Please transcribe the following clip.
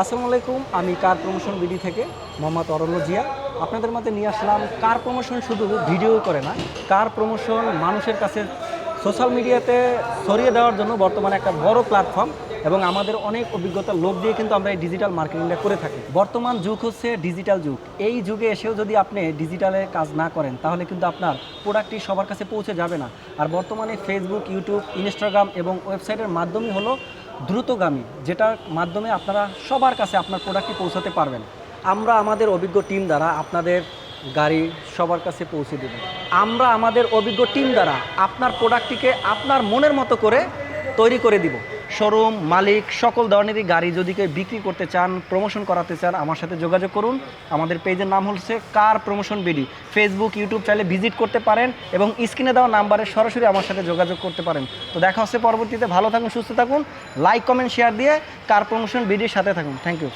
আসসালামু আলাইকুম, আমি কার প্রমোশন বিডি থেকে মোহাম্মদ অরণ্য জিয়া। আপনাদের মাঝে নিয়ে আসলাম কার প্রমোশন শুধু ভিডিও করে না, কার প্রমোশন মানুষের কাছে সোশ্যাল মিডিয়াতে ছড়িয়ে দেওয়ার জন্য বর্তমানে একটা বড় প্ল্যাটফর্ম এবং আমাদের অনেক অভিজ্ঞতার লোক দিয়ে কিন্তু আমরা এই ডিজিটাল মার্কেটিংটা করে থাকি। বর্তমান যুগ হচ্ছে ডিজিটাল যুগ। এই যুগে এসেও যদি আপনি ডিজিটালে কাজ না করেন, তাহলে কিন্তু আপনার প্রোডাক্টটি সবার কাছে পৌঁছে যাবে না। আর বর্তমানে ফেসবুক ইউটিউব ইনস্টাগ্রাম এবং ওয়েবসাইটের মাধ্যমে হলো দ্রুতগামী, যেটার মাধ্যমে আপনারা সবার কাছে আপনার প্রোডাক্টটি পৌঁছাতে পারবেন। আমরা আমাদের অভিজ্ঞ টিম দ্বারা আপনাদের গাড়ি সবার কাছে পৌঁছে দেব। আমরা আমাদের অভিজ্ঞ টিম দ্বারা আপনার প্রোডাক্টটিকে আপনার মনের মতো করে তৈরি করে দিব। শোরুম, মালিক, সকল ধরনেরই গাড়ি যদি কেউ বিক্রি করতে চান প্রমোশন করাতে চান, আমার সাথে যোগাযোগ করুন। আমাদের পেজের নাম হচ্ছে car promotion BD Facebook YouTube চাইলে ভিজিট করতে পারেন এবং স্ক্রিনে দেওয়া নাম্বারে সরাসরি আমার সাথে যোগাযোগ করতে পারেন। তো দেখা হচ্ছে পরবর্তীতে। ভালো থাকুন, সুস্থ থাকুন। লাইক কমেন্ট শেয়ার দিয়ে কার প্রমোশন বিডির সাথে থাকুন। Thank you